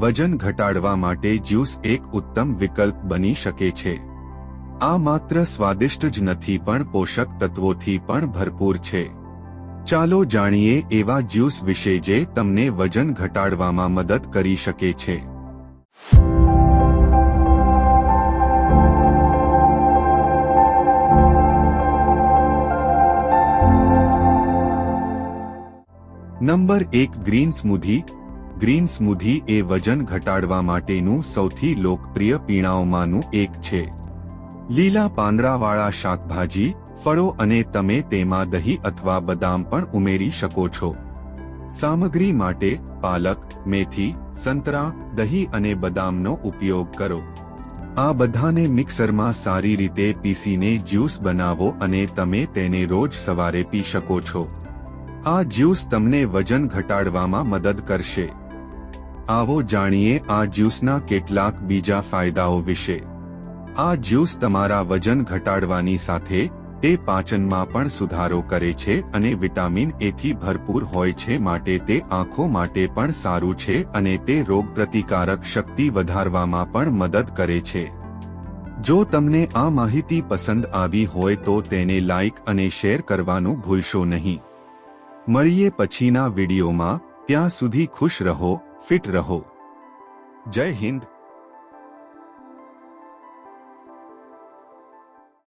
વજન ઘટાડવા માટે જ્યુસ એક ઉત્તમ વિકલ્પ બની શકે છે. આ માત્ર સ્વાદિષ્ટ જ નથી પણ પોષક તત્વોથી પણ ભરપૂર છે. ચાલો જાણીએ એવા જ્યુસ વિશે જે તમને વજન ઘટાડવામાં મદદ કરી શકે છે. નંબર એક ગ્રીન સ્મૂધી ગ્રીન સ્મૂધી એ વજન ઘટાડવા માટેનું સૌથી લોકપ્રિય પીણાઓમાંનું એક છે. લીલા પાંદડાવાળા શાકભાજી, ફળો અને તમે તેમાં દહીં અથવા બદામ પણ ઉમેરી શકો છો. સામગ્રી માટે પાલક, મેથી, સંતરા, દહીં અને બદામનો ઉપયોગ કરો. આ બધાને મિક્સરમાં સારી રીતે પીસીને જ્યુસ બનાવો અને તમે તેને રોજ સવારે પી શકો છો. આ જ્યુસ તમને વજન ઘટાડવામાં મદદ કરશે. આવો જાણીએ આ જ્યુસના કેટલાક બીજા ફાયદાઓ વિશે. આ જ્યુસ તમારા વજન ઘટાડવાની સાથે, તે પાચનમાં પણ સુધારો કરે છે અને વિટામિન એથી ભરપૂર હોય છે માટે તે આંખો માટે પણ સારું છે અને તે રોગપ્રતિકારક શક્તિ વધારવામાં પણ મદદ કરે છે. જો તમને આ માહિતી પસંદ આવી હોય તો તેને લાઇક અને શેર કરવાનું ભૂલશો નહીં. મળીએ પછીના વિડીયોમાં. ત્યાં સુધી ખુશ રહો ફિટ રહો. જય હિન્દ.